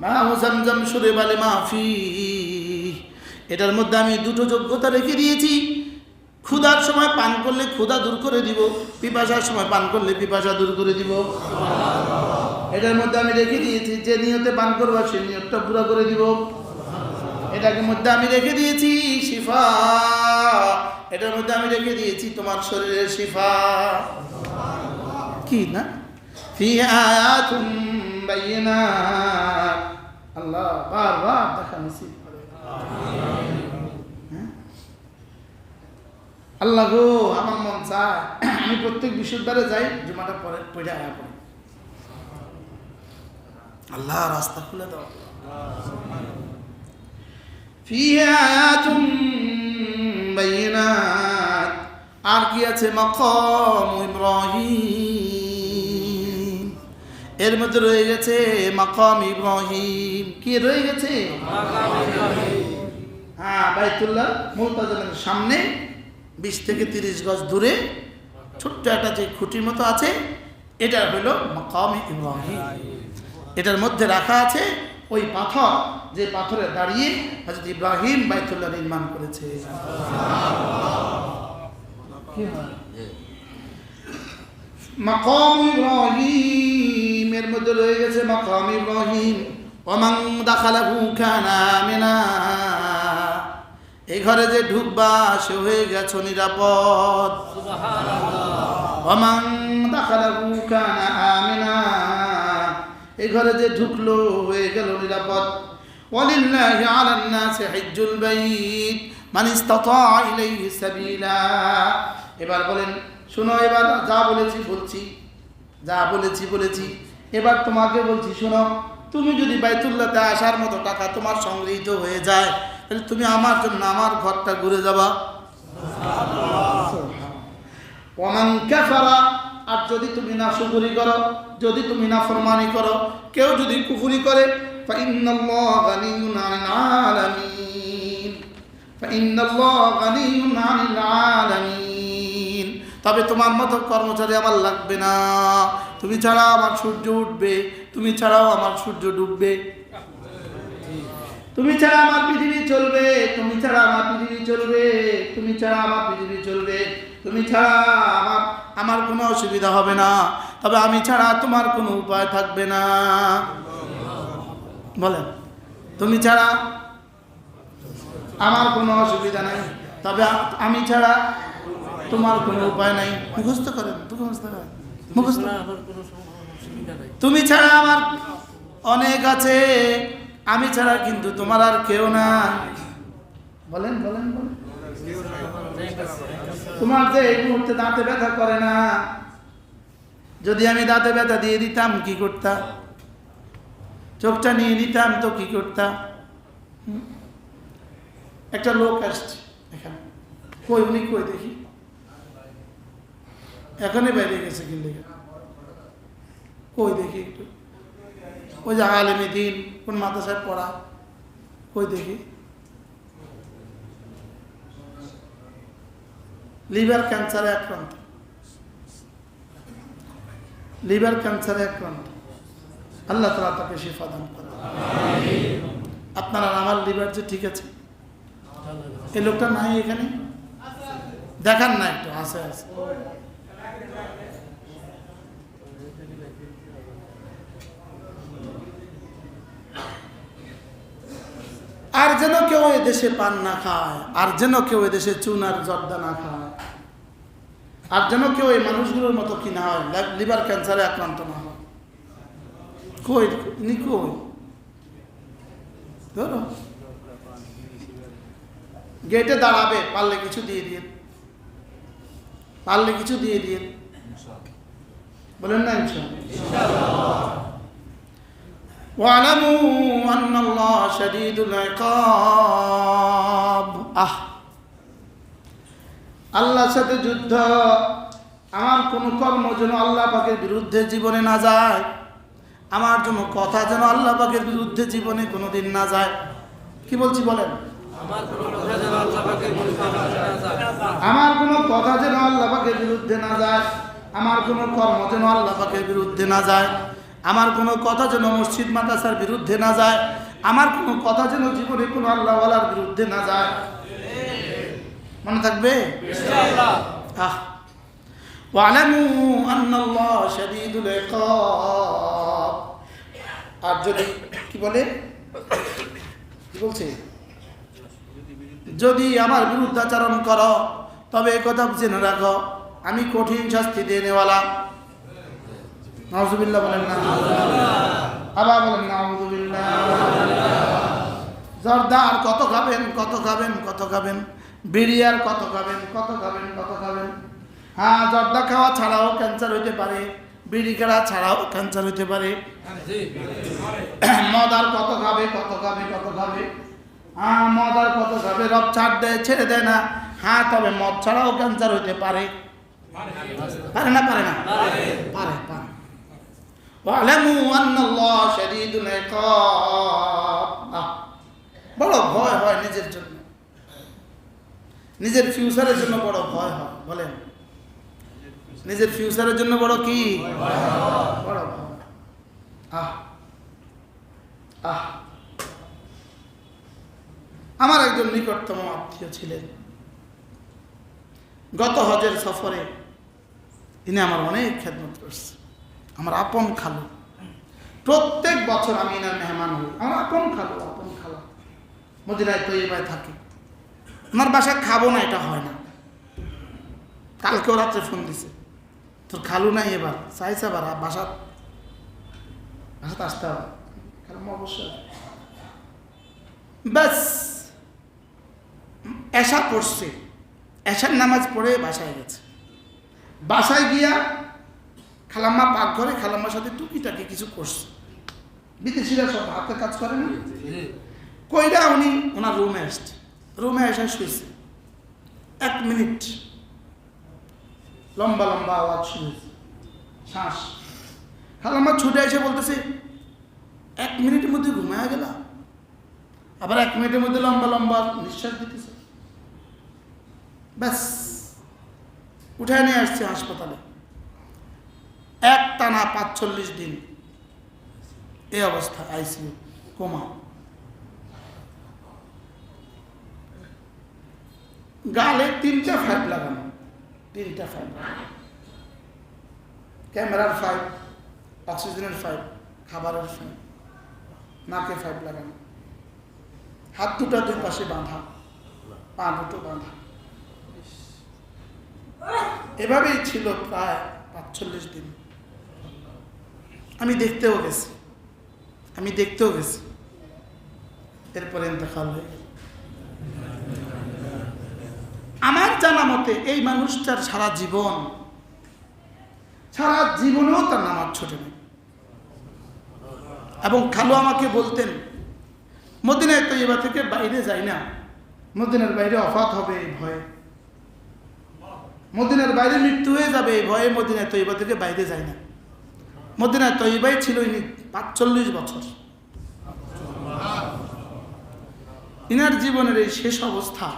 মা মাফি এটার মধ্যে আমি দুটো যোগ্যতা রেখে দিয়েছি। ক্ষুধার সময় পান করলে ক্ষুধা দূর করে দিব, পিপাসার সময় পান করলে পিপাসা দূর করে দিব। এটার মধ্যে আমি রেখে দিয়েছি, যে নিয়তে পান করব সে নিয়তটা পুরো করে দিব। এটাকে মধ্যে আমি রেখে দিয়েছি শিফা। এটার মধ্যে আমি রেখে দিয়েছি তোমার শরীরের শিফা। কি না? ফি আয়াতুম বাইয়িনাত আল্লাহ বারবার দেখা নসিব করে। হ্যাঁ? আল্লাহ গো, আমার মন চায়। আমি প্রত্যেক বিশ্ববিদ্যালয়ে যাই, জুমাটা পরে পয়সা আয়া পড়ি। আল্লাহ রাস্তা খুলে দাও। আর কি আছে? মকম ইব্রাহিম। এর মধ্যে রয়ে গেছে মাকাম ইব্রাহিম। কি রয়ে গেছে? হ্যাঁ বাইতুল্লাহ মুলতাজমের সামনে বিশ থেকে তিরিশ গজ দূরে ছোট্ট একটা যে খুঁটির মতো আছে এটা হলো মাকাম ইব্রাহিম। এটার মধ্যে রাখা আছে ওই পাথর যে পাথরে দাঁড়িয়ে হজরত ইব্রাহিম বাইতুল্লাহ নির্মাণ করেছে? মাকাম ইব্রাহিম। এর মধ্যে রয়ে গেছে মাকাম ইব্রাহিম। ওমান দাখালাহু কানা আমিনা এই ঘরে যে ঢুকবা সে হয়ে গেছ নিরাপদ। ওমান দাখালাহু কানা আমিনা। এই ঘরে যে ঢুকলো হয়ে গেল নিরাপদ। ওয়ালিল্লাহি আলান নাসি হিজ্জুল বাইত। মান ইসতাতা ইলাইহি সাবিলা। এবার বলেন শোনো এবার যা বলেছি বলছি। যা বলেছি বলেছি। এবার তোমাকে বলছি, শোনো, তুমি যদি বাইতুল্লাতে আসার মতো টাকা তোমার সংগৃহীত হয়ে যায়, তাহলে তুমি আমার জন্য আমার ঘরটা ঘুরে যাবা। আর যদি তুমি না সুপুরি করো, যদি তুমি না ফরমানি করো, কেউ যদি কুফুরি করে আলামিন। তবে তোমার মতো কর্মচারী আমার লাগবে না। তুমি ছাড়া আমার সূর্য উঠবে, তুমি ছাড়াও আমার সূর্য ডুববে। তুমি ছাড়া আমার পৃথিবী চলবে, তুমি ছাড়া আমার পৃথিবী চলবে, তুমি ছাড়া আমার পৃথিবী চলবে, তুমি ছাড়া আমার আমার কোনো অসুবিধা হবে না। তবে আমি ছাড়া তোমার কোনো উপায় থাকবে না। বলেন, তুমি ছাড়া আমার কোনো অসুবিধা নাই। তবে আমি ছাড়া তোমার কোনো উপায় নাই। মুখস্থ করেন তুমি ছাড়া আমার অনেক আছে, আমি ছাড়া কিন্তু তোমার আর কেউ না বলেন বলেন বলেন। তোমার যে এই মুহূর্তে দাঁতে ব্যথা করে না, যদি আমি দাঁতে ব্যথা দিয়ে দিতাম, কি করতাম চোখটা নিয়ে নিতাম তো কি করতাম একটা লোক আসছে এখানে। কই, উনি কই দেখি? এখনই বাইরে গেছে কিন্তু কই দেখি একটু। ওই যে আলেমী দিন, কোন মাদ্রাসায় পড়া? কই দেখি। লিভার ক্যান্সারে আক্রান্ত। লিভার ক্যান্সারে আক্রান্ত। আল্লাহ তালা তাকে শিফা দান করে আপনার আমার লিভার যে ঠিক আছে? এই লোকটা নাই এখানে? দেখান না একটু, আছে আছে। আর যেন কেউ এ দেশে পান না খায়, আর যেন কেউ এ দেশে চুন আর জর্দা না খায়, আর যেন কেউ এই মানুষগুলোর মতো কি না হয় লিভার ক্যান্সারে আক্রান্ত না হয়। কই নি কই? ধরো। গেটে দাঁড়াবে, পারলে কিছু দিয়ে দিয়ে। পারলে কিছু দিয়ে দিয়ে বলেন না আহ! আল্লাহর সাথে যুদ্ধ, আমার কোন কর্ম যেন আল্লাহ পাকের বিরুদ্ধে জীবনে না যায়। আমার জন্য কথা যেন আল্লাহ পাকের বিরুদ্ধে জীবনে কোনোদিন না যায়। কি বলছি বলেন? আমার কোনো কথা যেন আল্লাহ পাকের বিরুদ্ধে না যায়। আমার কোনো কথা যেন আল্লাহ পাকের বিরুদ্ধে না যায় আমার কোনো কর্ম যেন আল্লাহ পাকের বিরুদ্ধে না যায় আমার কোনো কথা যেন মসজিদ মাদ্রাসার বিরুদ্ধে না যায় আমার কোনো কথা যেন জীবনে কোনো আল্লাহওয়ালার বিরুদ্ধে না যায় মনে থাকবে ইনশাআল্লাহ আহ واعلموا أن الله شديد العقاب আর যদি কি বলে কি বলছে যদি আমার বিরুদ্ধাচরণ করো তবে একথা জেনে রাখো আমি কঠিন শাস্তি দিয়ে নেওয়ালা। নাউজুবিল্লাহ বলেন না। আবার বলেন নাউজুবিল্লাহ। জর্দা আর কত খাবেন কত খাবেন কত খাবেন? বিড়ি আর কত খাবেন কত খাবেন কত খাবেন? হ্যাঁ জর্দা খাওয়া ছাড়াও ক্যান্সার হইতে পারে বিড়ি খাওয়া ছাড়াও ক্যান্সার হইতে পারে। জি। মদ আর কত খাবে কত খাবে কত খাবে? হ্যাঁ মদ আর কত খাবে রব ছাড় দেয় ছেড়ে দেয় না হ্যাঁ তবে মদ ছাড়াও ক্যান্সার হইতে পারে পারে না পারে না পারে পারে واعلموا أن الله شديد العقاب আহ, বড় ভয় হয় নিজের জন্য নিজের ফিউচারের জন্য বড় ভয় হয় বলেন নিজের ফিউচারের জন্য বড় কি বড় ভয় আহ আহ আমার একজন নিকটতম আত্মীয় ছিলেন। গত হজের সফরে তিনি আমার অনেক খেদমত করছে আমার আপন খালু। প্রত্যেক বছর আমি এনার মেহমান হই। আমার আপন খালু, আপন খালা। মদিনায় তৈবায় থাকে। আমার বাসায় খাব না, এটা হয় না। কালকেও রাত্রে ফোন দিছে। তোর খালু নাই এবার, চাইছে আবার বাসা বাসাতে আসতে হবে। অবশ্যই। ব্যাস। এশা পড়ছে। এশার নামাজ পড়ে বাসায় গেছে। বাসায় গিয়া খালাম্মা পাকঘরে খালাম্মার সাথে টুকিটাকি কিছু করছে। বিদেশিরা সব হাতে কাজ করে না? কইরা উনি ওনার রুমে আসছে। রুমে এসে শুয়েছে এক মিনিট। লম্বা লম্বা আওয়াজ শুনেছে। শ্বাস। খালাম্মা ছুটে এসে বলতেছে, এক মিনিটের মধ্যে ঘুমায় গেল? আবার এক মিনিটের মধ্যে লম্বা লম্বা নিঃশ্বাস দিতেছে। ব্যাস। উঠে নিয়ে আসছি হাসপাতালে। এক টানা পাঁচচল্লিশ দিন। এই অবস্থা, আইসিইউ, কোমা। গালে তিনটা ফাইভ লাগানো, তিনটা ফাইভ। ক্যামেরার ফাইভ, অক্সিজেনের ফাইভ, খাবারের ফাইভ, নাকে ফাইভ লাগানো। হাত দুটা দুই পাশে বাঁধা, পা দুটো বাঁধা। এভাবেই ছিল প্রায় পাঁচচল্লিশ দিন। আমি দেখতেও গেছি। আমি দেখতেও গেছি। এরপরে ইন্তেকাল হয়ে আমার জানা মতে এই মানুষটার সারা জীবন, সারা জীবনেও তার নামাজ ছোটে নেই। এবং খালু আমাকে বলতেন, মদিনায় তো এবার থেকে বাইরে যাই না। মদিনার বাইরে অফাত হবে এই ভয়ে। মদিনার বাইরে মৃত্যু হয়ে যাবে এই ভয়ে মদিনায় তৈবা থেকে বাইরে যায় না। মদিনায় তৈবাই ছিল ইনি পাঁচচল্লিশ বছর। ইনার জীবনের এই শেষ অবস্থা,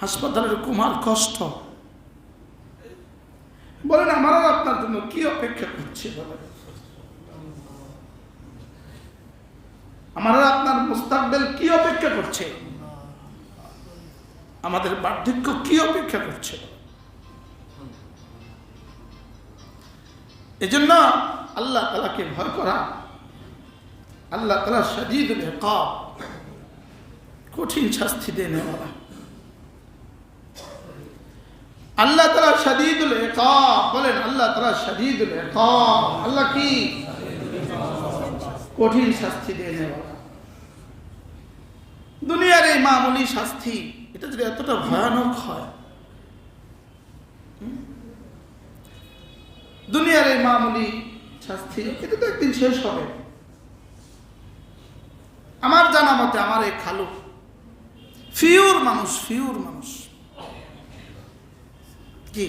হাসপাতালের কুমার কষ্ট। বলেন আমার আপনার জন্য কি অপেক্ষা করছে আমার আপনার মুস্তাকবেল কি অপেক্ষা করছে? আমাদের বার্ধক্য কি অপেক্ষা করছে? এজন্য আল্লাহ তালাকে ভয় করা, আল্লাহ তালা সাজিদুল হেকাব কঠিন শাস্তি দিয়ে নেওয়া। আল্লাহ তালা হেকাব বলেন, আল্লাহ তালা হেকাব আল্লাহ কি? কঠিন শাস্তি দিয়ে নেওয়া। দুনিয়ার এই মামুলি শাস্তি এটা যদি এতটা ভয়ানক হয় দুনিয়ার এই মামুলি শাস্তি এটা তো একদিন শেষ হবে। আমার জানা মতে আমার এই খালু, ফিউর মানুষ ফিউর মানুষ। কি?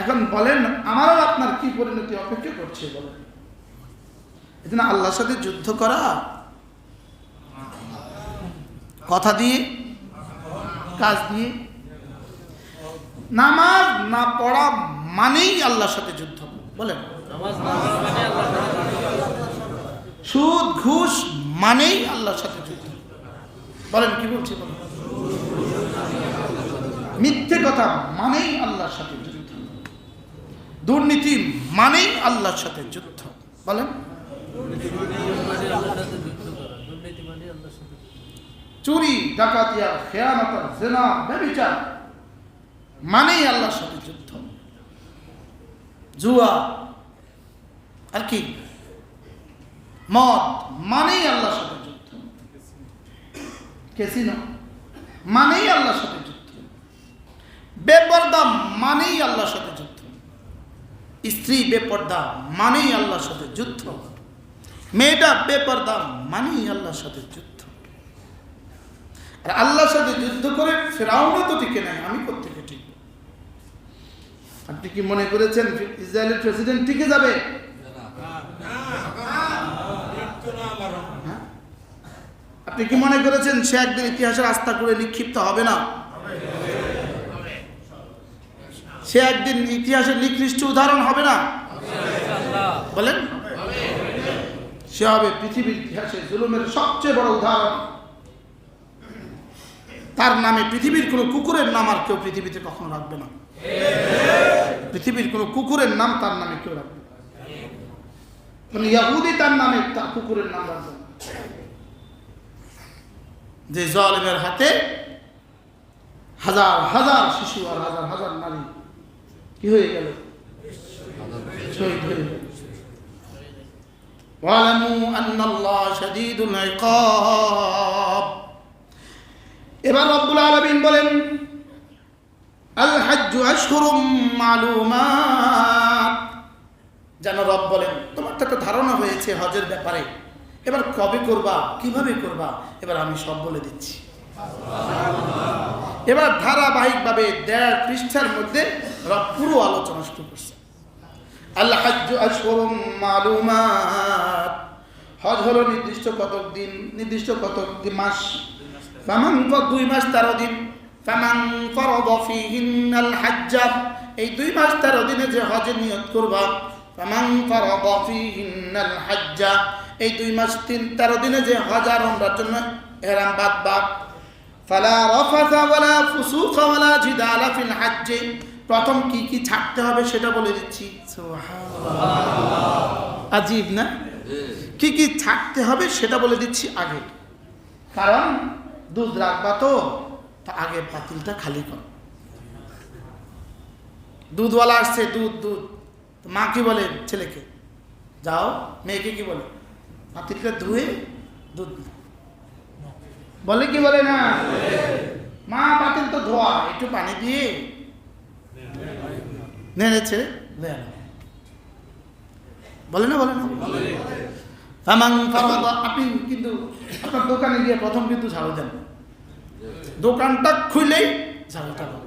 এখন বলেন, আমারও আপনার কি পরিণতি অপেক্ষা করছে বলেন? এজন্য আল্লাহর সাথে যুদ্ধ করা কথা দিয়ে, কাজ দিয়ে। নামাজ না পড়া মানেই আল্লাহর সাথে যুদ্ধ। বলেন। সুদ, ঘুষ মানেই আল্লাহর সাথে যুদ্ধ। বলেন, কি বলছি বলেন মিথ্যে কথা মানেই আল্লাহর সাথে যুদ্ধ। দুর্নীতি মানেই আল্লাহর সাথে যুদ্ধ। বলেন মানে আল্লাহর সাথে যুদ্ধ করা দুর্নীতি মানে আল্লাহর সাথে চুরি ডাকাতিয়া খেয়ানতা জেনা ব্যবিচার মানেই আল্লাহর সাথে যুদ্ধ। জুয়া আর কি? মদ মানেই আল্লাহর সাথে যুদ্ধ। কেসিনো মানেই আল্লাহর সাথে যুদ্ধ। বেপর্দা মানেই আল্লাহর সাথে যুদ্ধ। স্ত্রী বেপর্দা মানেই আল্লাহর সাথে যুদ্ধ। মেয়েটা বেপর্দা মানেই আল্লাহর সাথে যুদ্ধ। আল্লাহর সাথে যুদ্ধ করে ফেরাউনও তো টিকে নাই, আমি কোথেকে ঠিক। আপনি কি মনে করেছেন ইসরায়েলের প্রেসিডেন্ট টিকে যাবে? হ্যাঁ? আপনি কি মনে করেছেন সে একদিন ইতিহাসের আস্থা করে নিক্ষিপ্ত হবে না? সে একদিন ইতিহাসের নিকৃষ্ট উদাহরণ হবে না? বলেন। সে হবে পৃথিবীর ইতিহাসে জুলুমের সবচেয়ে বড় উদাহরণ। তার নামে পৃথিবীর কোনো কুকুরের নাম আর কেউ পৃথিবীতে কখনো রাখবে না পৃথিবীর কোনো কুকুরের নাম তার নামে কেউ রাখবে না। মানে ইয়াহুদি তার নামে তার কুকুরের নাম রাখবে না। যে জলেমের হাতে হাজার হাজার শিশু আর হাজার হাজার নারী কি হয়ে গেল শহীদ হয়ে গেল واعلموا أن الله شديد العقاب এবার রব্বুল আলামিন বলেন, আল হাজ্জু মালুমাত। যেন রব বলেন, তোমার তো একটা ধারণা হয়েছে হজের ব্যাপারে। এবার কবে করবা, কীভাবে করবা, এবার আমি সব বলে দিচ্ছি। এবার ধারাবাহিকভাবে দেড় পৃষ্ঠার মধ্যে রব পুরো আলোচনা শুরু করছে। আল্লাহ হজ হলো নির্দিষ্ট কতক দিন, নির্দিষ্ট কতক মাস। ফামান দুই মাস তেরো দিন ফামান ফরদ ফিহিন্নাল হাজ্জা এই দুই মাস তেরো দিনে যে হজে নিয়ত করবা ফামান ফরদ ফিহিন্নাল হাজ্জা এই দুই মাস তিন তেরো দিনে যে হজ আর ওমরার জন্য এহরাম বাঁধবা। ফালা রফাথা ওয়ালা ফুসুকা ওয়ালা জিদালা ফিল হাজ্জে প্রথম কি কি ছাড়তে হবে সেটা বলে দিচ্ছি। আজীব না? কি কি ছাড়তে হবে সেটা বলে দিচ্ছি আগে। কারণ দুধ রাখবা তো, তা আগে পাতিলটা খালি কর। দুধওয়ালা আসছে, দুধ দুধ। মা কি বলে ছেলেকে? যাও, মেয়েকে কি বলে? পাতিলটা ধুয়ে দুধ বলে কি বলে না? মা, পাতিল তো ধোয়া, একটু পানি দিয়ে। নেড়েছে। বলে না বলে না? আপনি কিন্তু আপনার দোকানে গিয়ে প্রথম কিন্তু ঝাড়ু দেন। দোকানটা খুলেই ঝাড়ুটা দেন।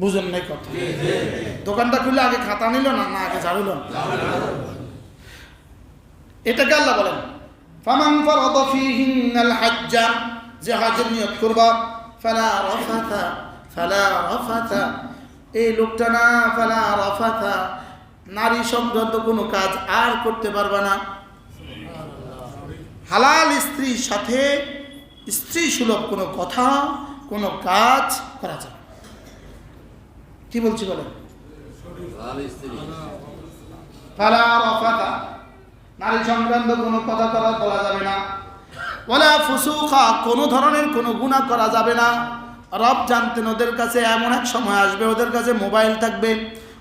বুঝেন নাই কথা? দোকানটা খুলে আগে খাতা নিল না না আগে ঝাড়ু লন এটাকে আল্লাহ বলেন, ফামাং ফারাদা ফীহিন্নাল হাজ্জা। যে হজের নিয়ত করবা, ফালা রাফাথা ফালা রাফাথা এই লোকটা না, ফালা রাফাথা নারী সংক্রান্ত কোনো কাজ আর করতে পারবা না। হালাল স্ত্রীর সাথে স্ত্রী সুলভ কোনো কথা কোনো কাজ করা যাবে। কি বলছি বলেন? নারী সংক্রান্ত কোনো কথা করা বলা যাবে না। ওলা ফুসুখা কোনো ধরনের কোনো গুণা করা যাবে না। রব জানতেন ওদের কাছে এমন এক সময় আসবে ওদের কাছে মোবাইল থাকবে।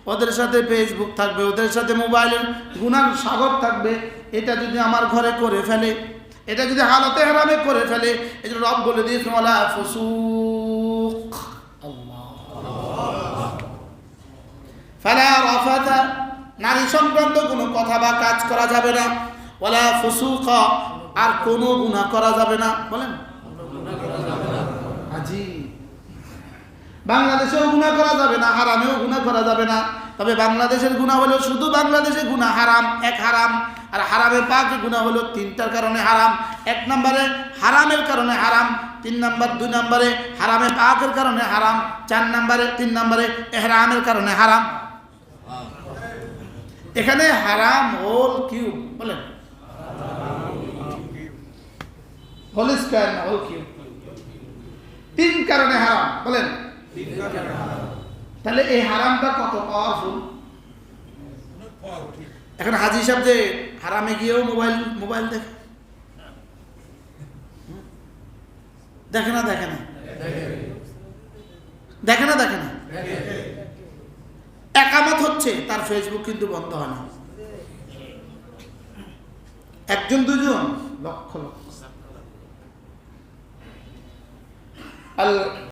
ওদের সাথে ফেসবুক থাকবে, ওদের সাথে মোবাইলের গুণার সাগর থাকবে। এটা যদি আমার ঘরে করে ফেলে, এটা যদি হালতে হারামে করে ফেলে জন্য রব বলে ওলা ফুসুক। আল্লাহ। ফালা নারী সংক্রান্ত কোনো কথা বা কাজ করা যাবে না। ওলা ফুসুকা। আর কোনো গুনাহ করা যাবে না। বলেন। বাংলাদেশেও গুণা করা যাবে না, হারামেও গুণা করা যাবে না। তবে বাংলাদেশের গুণা হলো শুধু বাংলাদেশে গুণা হারাম, এক হারাম। আর হারামের পাকে গুণা হলো তিনটার কারণে হারাম। এক নম্বরে হারামের কারণে হারাম, তিন নাম্বার, দুই নম্বরে হারামে পাকের কারণে হারাম, চার নম্বরে, তিন নম্বরে এহরামের কারণে হারাম। এখানে হারাম হোল কিউব, বলেন। হোল স্কোয়ার না, হোল কিউব। তিন কারণে হারাম, বলেন। তাহলে এই হারামটা কত? পাওয়ারফুল। এখন হাজি সাহেব যে হারামে গিয়েও মোবাইল মোবাইল দেখে। দেখে না দেখে না? দেখে না দেখে না? একামত হচ্ছে, তার ফেসবুক কিন্তু বন্ধ হয় না। একজন, দুজন, লক্ষ লক্ষ।